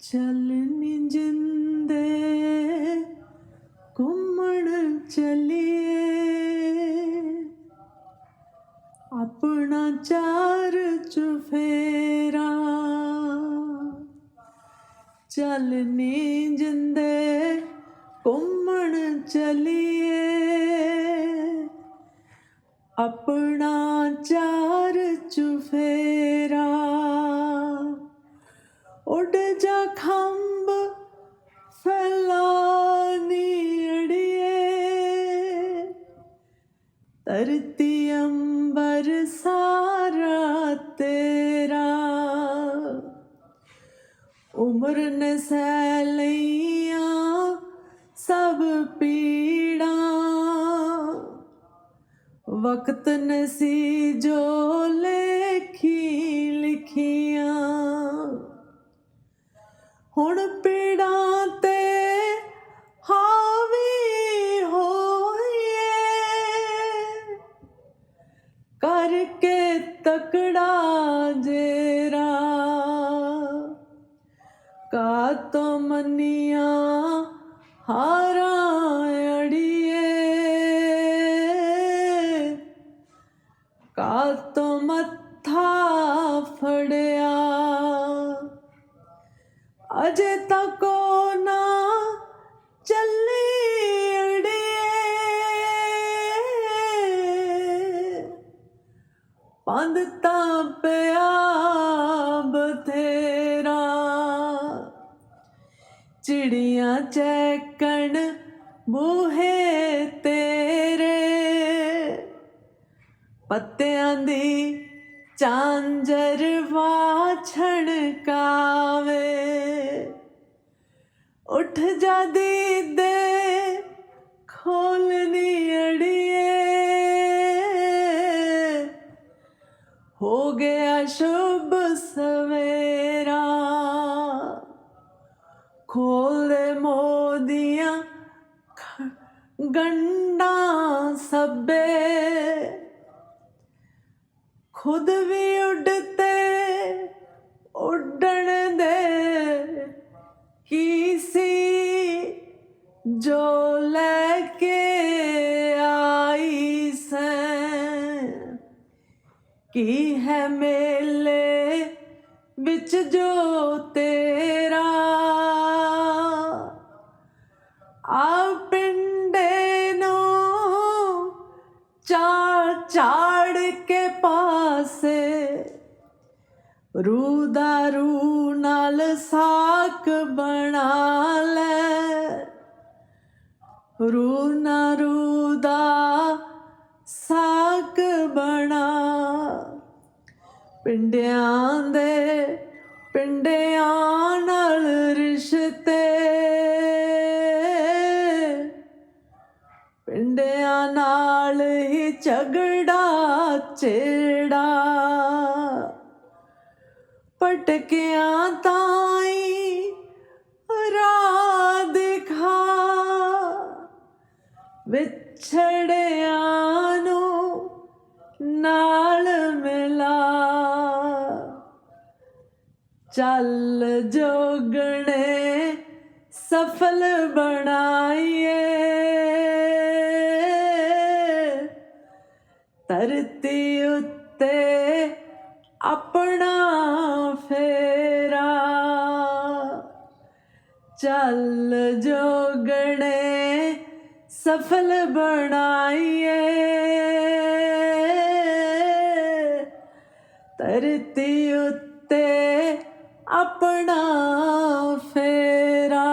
ਚੱਲ ਨੀ ਜਿੰਦੇ ਘੁੰਮਣ ਚਲੀਏ ਆਪਣਾ ਚਾਰ ਚੁਫੇਰਾ ਚੱਲ ਨੀ ਜਿੰਦੇ ਘੁੰਮਣ ਚਲੀਏ ਆਪਣਾ ਚਾਰ ਚੁਫੇਰਾ ਉੱਡ ਜਾ ਖੰਭ ਫੈਲਾਨੀ ਅੜੀਏ ਧਰਤੀ ਅੰਬਰ ਸਾਰਾ ਤੇਰਾ। ਉਮਰ ਨੇ ਸਹਿ ਲਈਆਂ ਸਭ ਪੀੜਾਂ। ਵਕਤ ਨਸੀ ਜੋ ਲੇਖੀ ਹੁਣ ਪੀੜਾਂ ਤੇ ਹਾਵੀ ਹੋਈਏ। ਕਰਕੇ ਤਕੜਾ ਜੇਰਾ ਕਾ ਤੋ ਮਨੀਆਂ ਹਾਰਾਂ ਅਜੇ ਤੱਕ ਉਹ ਨਾ ਚੱਲੀ ਅੜੀਏ। ਪੰਦ ਤਾਂ ਪਿਆ ਬਥੇਰਾ ਚਿੜੀਆਂ ਚੈਕਣ ਬੂਹੇ ਤੇਰੇ। ਪੱਤਿਆਂ ਦੀ ਚਾਂਜਰ ਵਾਛਣ ਕਾਵੇ। ਉੱਠ ਜਾ ਦੇ ਖੋਲਨੀ ਅੜੀਏ। ਹੋ ਗਿਆ ਸ਼ੁਭ ਸਵੇਰਾ। ਖੋਲ ਮੋਦੀਆਂ, ਖ- ਗੰਢਾਂ ਸੱਬੇ। ਖੁਦ ਵੀ ਉੱਡਤੇ, ਉੱਡਣ ਦੇ ਕੀ ਸੀ? ਜੋ ਲੈ ਕੇ ਆਈ ਸੈਂ, ਕੀ ਹੈ ਮੇਲੇ ਵਿੱਚ ਜੋ ਤੇਰਾ? ਆ ਪਿੰਡੇ ਨੂੰ ਚਾੜ ਝਾੜ ਕੇ ਪਾਸੇ। ਰੂ ਦਾ ਰੂ ਨਾਲ ਸਾਕ ਬਣਾ ਲੈ। ਰੂ ਨਾ ਰੂ ਦਾ ਸਾਕ ਬਣਾ। ਪਿੰਡਿਆਂ ਦੇ ਪਿੰਡਿਆਂ ਨਾਲ ਰਿਸ਼ਤੇ ਝਗੜਾ ਚੇੜਾ ਪਟਕਿਆਂ ਤਾਈ ਰਾਹ ਦਿਖਾ। ਵਿਛੜਿਆਂ ਨੂੰ ਨਾਲ ਮਿਲਾ। ਚੱਲ ਜੋਗਣੇ ਸਫਲ ਬਣਾਈ ਧਰਤੀ ਉੱਤੇ ਆਪਣਾ ਫੇਰਾ। ਚੱਲ ਜੋਗਣੇ ਸਫਲ ਬਣਾਈਏ। ਧਰਤੀ ਉੱਤੇ ਆਪਣਾ ਫੇਰਾ।